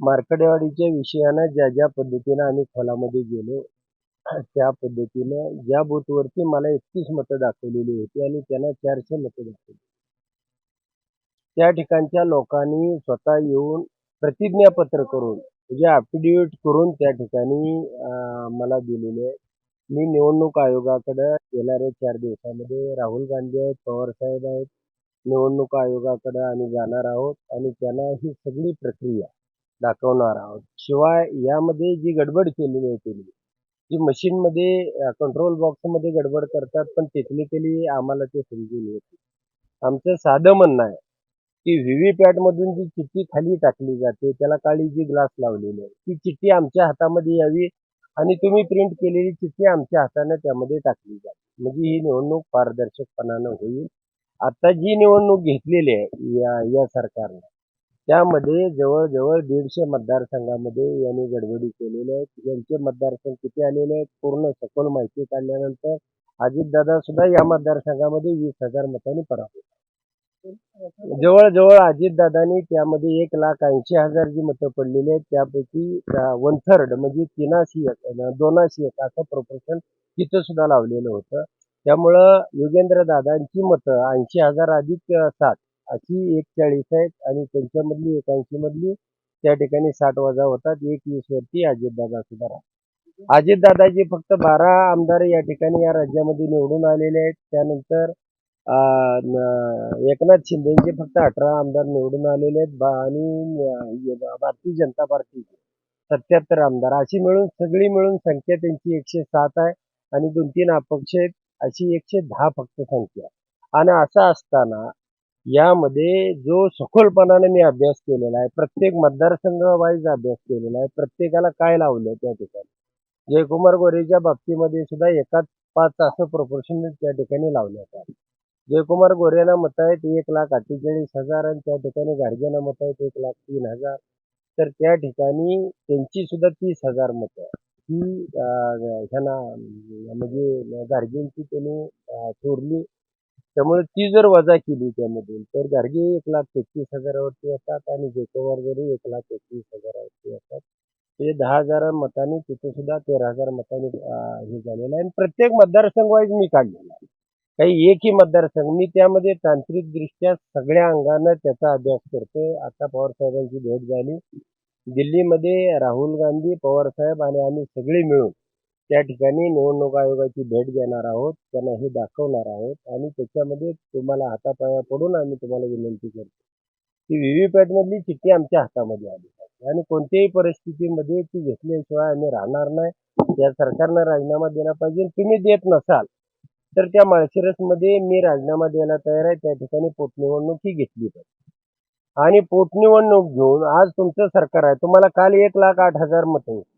मार्कडेवाडीच्या विषयानं ज्या ज्या पद्धतीनं आम्ही खोलामध्ये गेलो त्या पद्धतीनं ज्या बूथवरती मला एकतीस मतं दाखवलेली होती आणि त्यांना चारशे मतं दाखवली. त्या ठिकाणच्या लोकांनी स्वतः येऊन प्रतिज्ञापत्र करून म्हणजे अफिडेविट करून त्या ठिकाणी मला दिलेले आहे मी निवडणूक आयोगाकडे येणाऱ्या चार दिवसामध्ये राहुल गांधी आहेत पवार साहेब आहेत. निवडणूक आयोगाकडे आम्ही जाणार आहोत आणि त्यांना ही सगळी प्रक्रिया दाखवणार आहोत. शिवाय यामध्ये जी गडबड केलेली आहे त्यांनी जी मशीनमध्ये कंट्रोल बॉक्समध्ये गडबड करतात पण टेक्निकली आम्हाला ते समजून येत आमचं साधं म्हणणं आहे की व्हीव्हीपॅट मधून जी चिठ्ठी खाली टाकली जाते त्याला काळी जी ग्लास लावलेली आहे ती चिठ्ठी आमच्या हातामध्ये यावी आणि तुम्ही प्रिंट केलेली चिठ्ठी आमच्या हाताने त्यामध्ये टाकली जाते म्हणजे ही निवडणूक पारदर्शकपणानं होईल. आता जी निवडणूक घेतलेली आहे या या सरकारनं त्यामध्ये जवळजवळ दीडशे मतदारसंघामध्ये यांनी गडबडी केलेल्या आहेत यांचे मतदारसंघ किती आलेले आहेत पूर्ण सखोल माहिती काढल्यानंतर अजितदादा सुद्धा या मतदारसंघामध्ये वीस हजार मतांनी पराभूत जवळजवळ अजितदादांनी त्यामध्ये एक लाख ऐंशी हजार जी मतं पडलेली आहेत त्यापैकी वन थर्ड म्हणजे तीनाशी एक दोनाशी एक असं प्रोपोर्शन तिथं सुद्धा लावलेलं होतं. त्यामुळं योगेंद्र दादांची मतं ऐंशी हजार अधिक सात. अशी एक चाळीस आहेत आणि त्यांच्यामधली एक ऐंशी मधली त्या ठिकाणी साठ वजा होतात. एक वीस वरती अजितदादा सुद्धा राहतात फक्त बारा आमदार या ठिकाणी या राज्यामध्ये निवडून आलेले आहेत. त्यानंतर एकनाथ शिंदेचे फक्त अठरा आमदार निवडून आलेले आहेत. आणि भारतीय जनता पार्टीचे सत्याहत्तर आमदार. अशी मिळून सगळी मिळून संख्या त्यांची एकशे सात आहे आणि दोन तीन अपक्ष आहेत. अशी एकशे दहा फक्त संख्या. आणि असं असताना यामध्ये जो सखोलपणाने मी अभ्यास केलेला आहे प्रत्येक मतदारसंघ वाईज अभ्यास केलेला आहे प्रत्येकाला काय लावलं त्या ठिकाणी? जयकुमार गोरेच्या बाबतीमध्ये सुद्धा एकाच पाच असं प्रोपोर्शन त्या ठिकाणी लावण्यात आलं. जयकुमार गोरेला मत आहेत एक लाख अठ्ठेचाळीस हजार आणि त्या ठिकाणी गाडगेना मत आहेत एक लाख तीन हजार. तर त्या ठिकाणी त्यांची सुद्धा तीस हजार मतं आहे ही ह्यांना म्हणजे गाडगेंची त्यांनी चोरली त्यामुळे ती जर वजा केली त्यामधून तर गाडगे एक लाख तेहतीस हजारावरती येतात आणि जयकुमार जरी एक लाख एकवीस हजारावरती येतात ते दहा हजार मतांनी तिथे सुद्धा तेरा हजार मतांनी हे झालेलं आहे. आणि प्रत्येक मतदारसंघ वाईज मी काढलेला आहे. काही एकही मतदारसंघ मी त्यामध्ये तांत्रिकदृष्ट्या सगळ्या अंगानं त्याचा अभ्यास करतोय. आता पवार साहेबांची भेट झाली. दिल्लीमध्ये राहुल गांधी पवार साहेब आणि आम्ही सगळे मिळून त्या ठिकाणी निवडणूक आयोगाची भेट घेणार आहोत त्यांना हे दाखवणार आहोत आणि त्याच्यामध्ये तुम्हाला हातापाया पडून आम्ही तुम्हाला विनंती करतो. की व्हीव्हीपॅट मधली चिठ्ठी आमच्या हातामध्ये आली पाहिजे आणि कोणत्याही परिस्थितीमध्ये ती घेतल्याशिवाय आम्ही राहणार नाही. या सरकारनं राजीनामा दिला पाहिजे. तुम्ही देत नसाल तर त्या माळशिरसमध्ये मी राजीनामा द्यायला तयार आहे. त्या ठिकाणी पोटनिवडणूक ही घेतली पाहिजे. आणि पोटनिवडणूक घेऊन आज तुमचं सरकार आहे. तुम्हाला काल एक लाख आठ हजार मतं होती.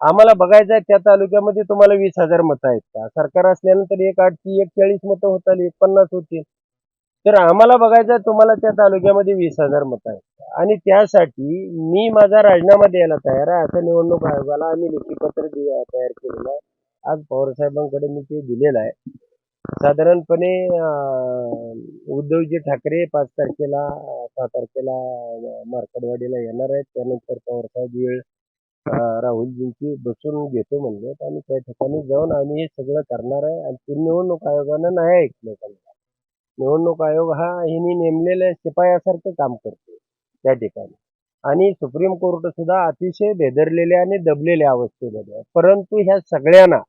आम्हाला बघायचं आहे त्या तालुक्यामध्ये तुम्हाला वीस हजार मतं आहेत का? सरकार असल्यानंतर एक आठची एक चाळीस मतं होतात एक पन्नास होतील. तर आम्हाला बघायचं आहे तुम्हाला त्या तालुक्यामध्ये वीस हजार मतं आहेत का? आणि त्यासाठी मी माझा राजीनामा द्यायला तयार आहे. असं निवडणूक आयोगाला आम्ही लेखीपत्र तयार केलेलं आहे. आज पवारसाहेबांकडे मी ते दिलेलं आहे. साधारणपणे उद्धवजी ठाकरे पाच तारखेला सहा तारखेला मार्कडवाडीला येणार आहेत. त्यानंतर पवारसाहेब वेळ अं, राहुलजींची बसून घेतो म्हणले आणि त्या ठिकाणी जाऊन आम्ही हे सगळं करणार आहे आणि ते निवडणूक आयोगानं नाही ऐकलं. त्यांना निवडणूक आयोग हा ह्यांनी नेमलेल्या शिपायासारखं काम करतो त्या ठिकाणी. आणि सुप्रीम कोर्ट सुद्धा अतिशय भेदरलेल्या आणि दबलेल्या अवस्थेमध्ये आहे. परंतु ह्या सगळ्यांना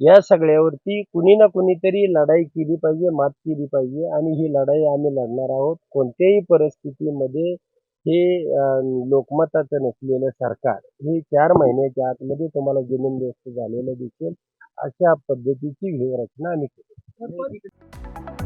या सगळ्यावरती कुणी ना कुणीतरी लढाई केली पाहिजे मात केली पाहिजे आणि ही लढाई आम्ही लढणार आहोत. कोणत्याही परिस्थितीमध्ये हे लोकमताचं नसलेलं सरकार हे चार महिन्याच्या आतमध्ये तुम्हाला जमीनदोस्त झालेलं दिसेल अशा पद्धतीची व्यूहरचना आम्ही केली.